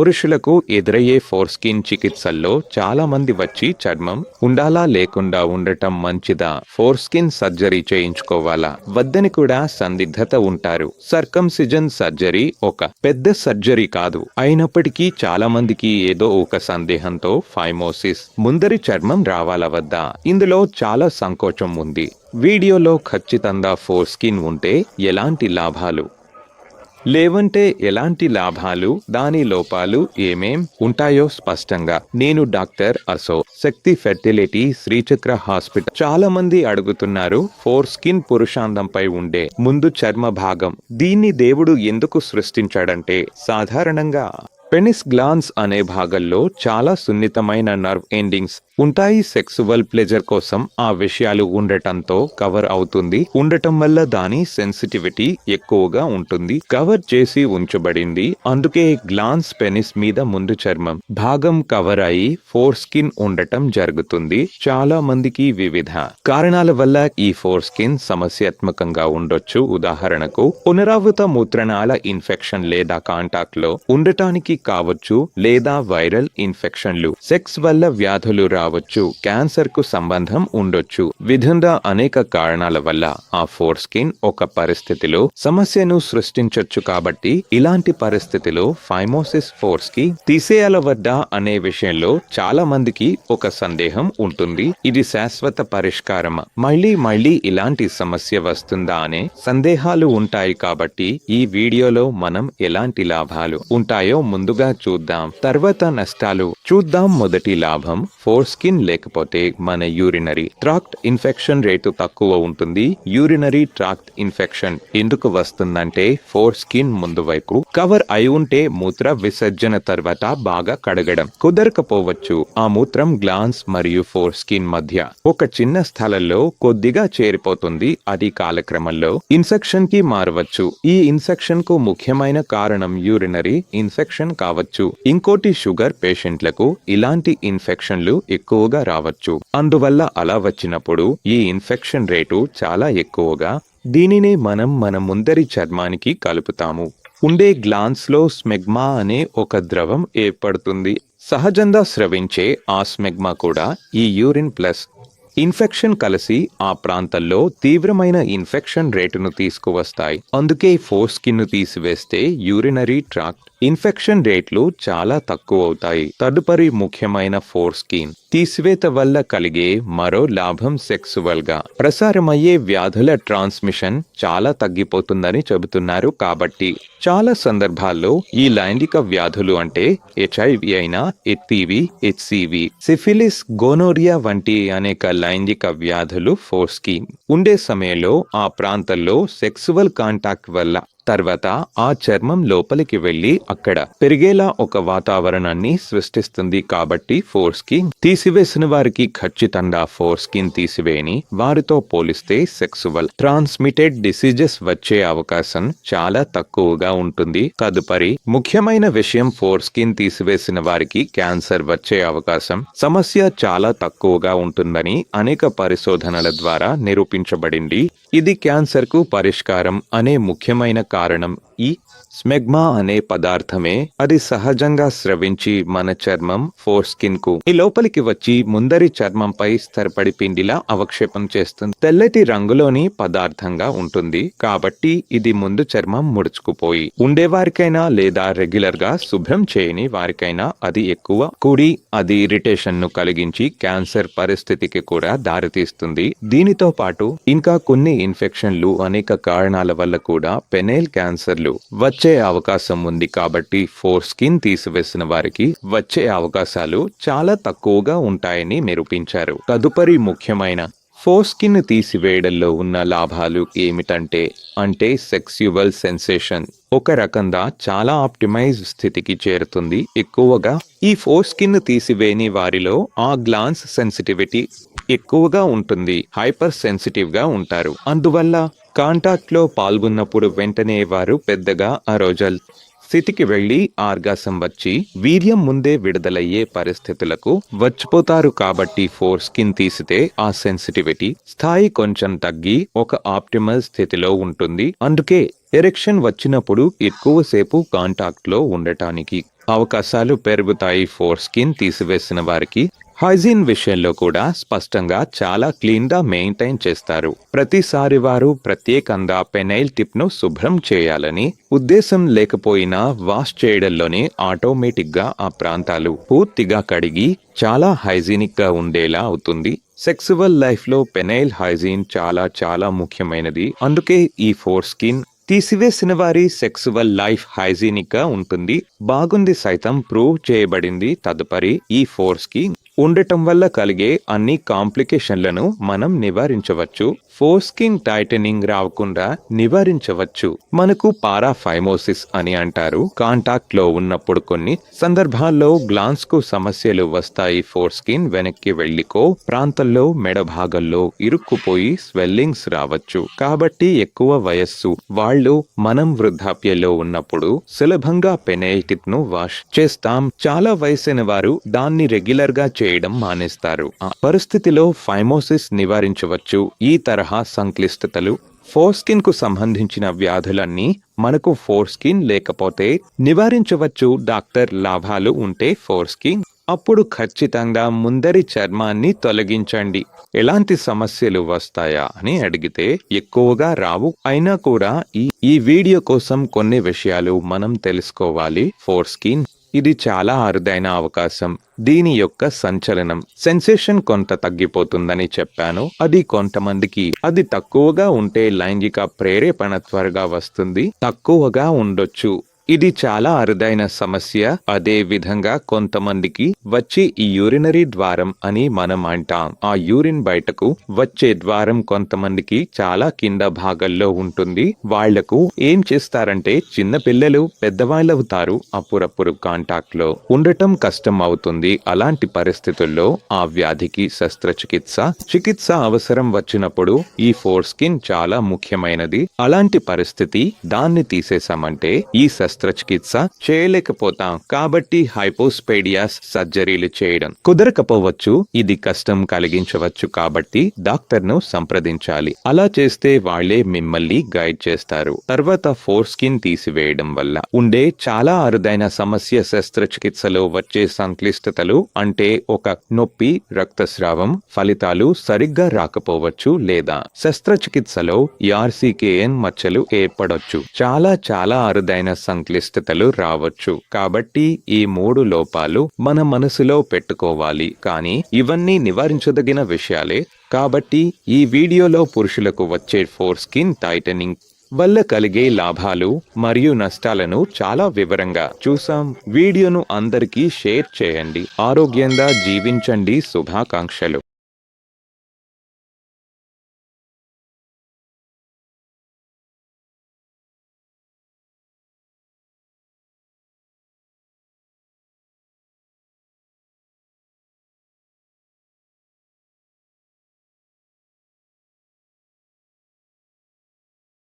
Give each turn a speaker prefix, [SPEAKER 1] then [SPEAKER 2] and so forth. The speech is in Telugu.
[SPEAKER 1] పురుషులకు ఎదురయ్యే ఫోర్ స్కిన్ చికిత్సల్లో చాలా మంది వచ్చి చర్మం ఉండాలా లేకుండా ఉండటం మంచిదా? ఫోర్ స్కిన్ సర్జరీ చేయించుకోవాలా? వద్దని కూడా సందిగ్ధత ఉంటారు. సర్కంసిజన్ సర్జరీ ఒక పెద్ద సర్జరీ కాదు. అయినప్పటికీ చాలా మందికి ఏదో ఒక సందేహంతో ఫైమోసిస్ ముందరి చర్మం రావాలా వద్దా? ఇందులో చాలా సంకోచం ఉంది. వీడియోలో ఖచ్చితంగా ఫోర్ స్కిన్ ఉంటే ఎలాంటి లాభాలు? లేవంటే ఎలాంటి లాభాలు దాని లోపాలు ఏమేం ఉంటాయో స్పష్టంగా నేను డాక్టర్ అసో శక్తి ఫెర్టిలిటీ శ్రీచక్ర హాస్పిటల్. చాలా మంది అడుగుతున్నారు ఫోర్ స్కిన్ పురుషాందంపై ఉండే ముందు చర్మ భాగం. దీన్ని దేవుడు ఎందుకు సృష్టించాడంటే సాధారణంగా పెనిస్ గ్లాన్స్ అనే భాగంలో చాలా సున్నితమైన నర్వ్ ఎండింగ్స్ ఉంటాయి సెక్సువల్ ప్లెజర్ కోసం ఆ విషయాలు ఉండటంతో కవర్ అవుతుంది. ఉండటం వల్ల దాని సెన్సిటివిటీ ఎక్కువగా ఉంటుంది. కవర్ చేసి ఉంచబడింది. అందుకే గ్లాన్స్ పెనిస్ మీద ముందు చర్మం భాగం కవర్ అయి ఫోర్ స్కిన్ ఉండటం జరుగుతుంది. చాలా మందికి వివిధ కారణాల వల్ల ఈ ఫోర్ స్కిన్ సమస్యాత్మకంగా ఉండొచ్చు. ఉదాహరణకు పునరావృత మూత్రనాళ ఇన్ఫెక్షన్ లేదా కాంటాక్ట్లో ఉండటానికి కావచ్చు లేదా వైరల్ ఇన్ఫెక్షన్లు సెక్స్ వల్ల వ్యాధులు రావు క్యాన్సర్కు సంబంధం ఉండొచ్చు. విధంగా అనేక కారణాల వల్ల ఆ ఫోర్ స్కిన్ ఒక పరిస్థితిలో సమస్యను సృష్టించొచ్చు కాబట్టి ఇలాంటి పరిస్థితిలో ఫైమోసిస్ ఫోర్స్కి తీసేయాల వద్దా అనే విషయంలో చాలా మందికి ఒక సందేహం ఉంటుంది. ఇది శాశ్వత పరిష్కారం మళ్ళీ మళ్ళీ ఇలాంటి సమస్య వస్తుందా అనే సందేహాలు ఉంటాయి కాబట్టి ఈ వీడియోలో మనం ఎలాంటి లాభాలు ఉంటాయో ముందుగా చూద్దాం. తర్వాత నష్టాలు. చూద్దాం మొదటి లాభం ఫోర్ స్కిన్ లేకపోతే మన యూరినరీ ట్రాక్ట్ ఇన్ఫెక్షన్ రేటు తక్కువ ఉంటుంది. యూరినరీ ట్రాక్ట్ ఇన్ఫెక్షన్ ఎందుకు వస్తుందంటే ఫోర్ స్కిన్ ముందు వైపు కవర్ అయి ఉంటే మూత్ర విసర్జన తర్వాత బాగా కడగడం. కుదరకపోవచ్చు. ఆ మూత్రం గ్లాన్స్ మరియు ఫోర్ స్కిన్ మధ్య ఒక చిన్న స్థలంలో కొద్దిగా చేరిపోతుంది. అది కాలక్రమంలో ఇన్ఫెక్షన్కి మారవచ్చు. ఈ ఇన్ఫెక్షన్కు ముఖ్యమైన కారణం యూరినరీ ఇన్ఫెక్షన్ కావచ్చు. ఇంకోటి షుగర్ పేషెంట్లకు ఇలాంటి ఇన్ఫెక్షన్లు ఎక్కువగా రావచ్చు. అందువల్ల అలా వచ్చినప్పుడు ఈ ఇన్ఫెక్షన్ రేటు చాలా ఎక్కువగా దీనినే మనం మన ముందరి చర్మానికి కలుపుతాము. ఉండే గ్లాన్స్లో స్మెగ్మా అనే ఒక ద్రవం ఏర్పడుతుంది. సహజంగా స్రవించే ఆ స్మెగ్మా కూడా ఈ యూరిన్ ప్లస్ ఇన్ఫెక్షన్ కలిసి ఆ ప్రాంతంలో తీవ్రమైన ఇన్ఫెక్షన్ రేటును తీసుకువస్తాయి. అందుకే ఫోర్ స్కిన్ తీసివేస్తే యూరినరీ ట్రాక్ట్ ఇన్ఫెక్షన్ రేట్లు చాలా తక్కువ అవుతాయి తదుపరి ముఖ్యమైన ఫోర్ స్కీన్ తీసివేత వల్ల కలిగే మరో లాభం సెక్సువల్గా ప్రసారమయ్యే వ్యాధుల ట్రాన్స్మిషన్ చాలా తగ్గిపోతుందని చెబుతున్నారు కాబట్టి చాలా సందర్భాల్లో ఈ లైంగిక వ్యాధులు అంటే హెచ్ఐవి అయినా ఎత్తివి హెచ్సివి సిఫిలిస్ గోనోరియా వంటి అనేక లైంగిక వ్యాధులు ఫోర్ స్కీమ్. ఉండే సమయంలో ఆ ప్రాంతంలో సెక్సువల్ కాంటాక్ట్ వల్ల తర్వాత ఆ చర్మం లోపలికి వెళ్ళి అక్కడ పెరిగేలా ఒక వాతావరణాన్ని సృష్టిస్తుంది కాబట్టి ఫోర్ స్కిన్ తీసివేసిన వారికి ఖచ్చితంగా ఫోర్ స్కిన్ తీసివేయని వారితో పోలిస్తే సెక్సువల్ ట్రాన్స్మిటెడ్ డిసీజెస్ వచ్చే అవకాశం చాలా తక్కువగా ఉంటుంది. తదుపరి ముఖ్యమైన విషయం ఫోర్ స్కిన్ తీసివేసిన వారికి క్యాన్సర్ వచ్చే అవకాశం సమస్య చాలా తక్కువగా ఉంటుందని అనేక పరిశోధనల ద్వారా నిరూపించబడింది. ఇది క్యాన్సర్కు పరిష్కారం అనే ముఖ్యమైన కారణం ఈ స్మెగ్మా అనే పదార్థమే. అది సహజంగా స్రవించి మన చర్మం ఫోర్ స్కిన్కు ఈ లోపలికి వచ్చి ముందరి చర్మంపై స్థిరపడి పిండిలా అవక్షేపం చేస్తుంది. తెల్లటి రంగులోని పదార్థంగా ఉంటుంది. కాబట్టి ఇది ముందు చర్మం ముడుచుకుపోయి ఉండేవారికైనా లేదా రెగ్యులర్గా శుభ్రం చేయని వారికైనా అది ఎక్కువ. కూడి అది ఇరిటేషన్ను కలిగించి క్యాన్సర్ పరిస్థితికి కూడా దారితీస్తుంది. దీనితో పాటు ఇంకా కొన్ని ఇన్ఫెక్షన్లు అనేక కారణాల వల్ల కూడా పెనైల్ క్యాన్సర్లు వచ్చే అవకాశం ఉంది కాబట్టి ఫోర్ స్కిన్ తీసివేసిన వారికి వచ్చే అవకాశాలు చాలా తక్కువగా ఉంటాయని నిరూపించారు. తదుపరి ముఖ్యమైన ఫోర్ స్కిన్ తీసివేయడంలో ఉన్న లాభాలు ఏమిటంటే అంటే సెక్స్యువల్ సెన్సేషన్. ఒక రకంగా చాలా ఆప్టిమైజ్ స్థితికి చేరుతుంది. ఎక్కువగా ఈ ఫోర్ స్కిన్ తీసివేని వారిలో ఆ గ్లాన్స్ సెన్సిటివిటీ ఎక్కువగా ఉంటుంది. హైపర్ సెన్సిటివ్గా ఉంటారు. అందువల్ల కాంటాక్ట్లో పాల్గొన్నప్పుడు వెంటనే వారు పెద్దగా అరోజల్ స్థితికి వెళ్ళి ఆర్గాసం వచ్చి వీర్యం ముందే విడుదలయ్యే పరిస్థితులకు వచ్చిపోతారు కాబట్టి ఫోర్ స్కిన్ తీసితే ఆ సెన్సిటివిటీ స్థాయి కొంచెం తగ్గి ఒక ఆప్టిమల్ స్థితిలో ఉంటుంది. అందుకే ఎరెక్షన్ వచ్చినప్పుడు ఎక్కువసేపు కాంటాక్ట్లో ఉండటానికి అవకాశాలు పెరుగుతాయి. ఫోర్ స్కిన్ తీసివేసిన వారికి హైజీన్ విషయంలో కూడా స్పష్టంగా చాలా క్లీన్గా మెయింటైన్ చేస్తారు. ప్రతిసారి వారు ప్రత్యేకంగా పెనైల్ టిప్ను శుభ్రం చేయాలని ఉద్దేశం లేకపోయినా వాష్ చేయడంలోనే ఆటోమేటిక్గా ఆ ప్రాంతాలు పూర్తిగా కడిగి చాలా హైజీనిక్గా ఉండేలా అవుతుంది. సెక్సువల్ లైఫ్లో పెనైల్ హైజీన్ చాలా చాలా ముఖ్యమైనది. అందుకే ఈ ఫోర్ స్కిన్ తీసివేసిన వారి సెక్సువల్ లైఫ్ హైజీనిక్గా ఉంటుంది. బాగుంది సైతం ప్రూవ్ చేయబడింది తదుపరి ఈ ఫోర్స్కి ఉండటం వల్ల కలిగే అన్ని కాంప్లికేషన్లను మనం నివారించవచ్చు. ఫోర్స్కిన్ టైటనింగ్ రాకుండా నివారించవచ్చు. మనకు పారాఫైమోసిస్ అని అంటారు. కాంటాక్ట్లో ఉన్నప్పుడు కొన్ని సందర్భాల్లో గ్లాన్స్కు సమస్యలు వస్తాయి. ఫోర్ స్కిన్ వెనక్కి వెళ్ళికో ప్రాంతంలో మెడ భాగంలో ఇరుక్కుపోయి స్వెల్లింగ్స్ రావచ్చు. కాబట్టి ఎక్కువ వయస్సు వాళ్ళు మనం వృద్ధాప్యలో ఉన్నప్పుడు సులభంగా పెనైటిక్ను వాష్ చేస్తాం. చాలా వయసైన వారు దాన్ని రెగ్యులర్గా చేయడం మానేస్తారు. ఆ పరిస్థితిలో ఫైమోసిస్ నివారించవచ్చు. ఈ తరహా సంక్లిష్టతలు ఫోర్స్కిన్కు సంబంధించిన వ్యాధులన్నీ మనకు ఫోర్ స్కిన్ లేకపోతే నివారించవచ్చు. డాక్టర్ లాభాలు ఉంటే ఫోర్ స్కిన్ అప్పుడు ఖచ్చితంగా ముందరి చర్మాన్ని తొలగించండి. ఎలాంటి సమస్యలు వస్తాయా అని అడిగితే ఎక్కువగా రావు. అయినా కూడా ఈ ఈ వీడియో కోసం కొన్ని విషయాలు మనం తెలుసుకోవాలి. ఫోర్ స్కిన్ ఇది చాలా అరుదైన అవకాశం. దీని యొక్క సంచలనం సెన్సేషన్ కొంత తగ్గిపోతుందని చెప్పాను. అది కొంతమందికి అది తక్కువగా ఉంటే లైంగిక ప్రేరేపణ త్వరగా వస్తుంది. తక్కువగా ఉండొచ్చు. ఇది చాలా అరుదైన సమస్య. అదే విధంగా కొంతమందికి వచ్చే ఈ యూరినరీ ద్వారం అని మనం అంటాం. ఆ యూరిన్ బయటకు వచ్చే ద్వారం కొంతమందికి చాలా కింద భాగంలో ఉంటుంది. వాళ్ళకు ఏం చేస్తారంటే చిన్న పిల్లలు పెద్దవాళ్ళవుతారు అప్పుడప్పుడు కాంటాక్ట్లో ఉండటం కష్టం అవుతుంది. అలాంటి పరిస్థితుల్లో ఆ వ్యాధికి శస్త్రచికిత్స చికిత్స అవసరం వచ్చినప్పుడు ఈ ఫోర్ స్కిన్ చాలా ముఖ్యమైనది. అలాంటి పరిస్థితి దాన్ని తీసేసామంటే ఈ శస్త్రచికిత్స చేయలేకపోతాం. కాబట్టి హైపోస్పేడియాస్ సర్జరీలు చేయడం కుదరకపోవచ్చు. ఇది కష్టం కలిగించవచ్చు కాబట్టి డాక్టర్ను సంప్రదించాలి. అలా చేస్తే వాళ్ళే మిమ్మల్ని గైడ్ చేస్తారు. తర్వాత ఫోర్ స్కిన్ తీసివేయడం వల్ల ఉండే చాలా అరుదైన సమస్య శస్త్రచికిత్సలో వచ్చే సంక్లిష్టతలు అంటే ఒక నొప్పి రక్తస్రావం ఫలితాలు సరిగ్గా రాకపోవచ్చు లేదా శస్త్రచికిత్సలో ఆర్సీకేఎన్ మచ్చలు ఏర్పడొచ్చు. చాలా చాలా అరుదైన సంక్లిష్టతలు రావచ్చు. కాబట్టి ఈ మూడు లోపాలు మన మనసులో పెట్టుకోవాలి. కానీ ఇవన్నీ నివారించదగిన విషయాలే. కాబట్టి ఈ వీడియోలో పురుషులకు వచ్చే ఫోర్ స్కిన్ టైటనింగ్ వల్ల కలిగే లాభాలు మరియు నష్టాలను చాలా వివరంగా చూసాం. వీడియోను అందరికీ షేర్ చేయండి. ఆరోగ్యంగా జీవించండి. శుభాకాంక్షలు.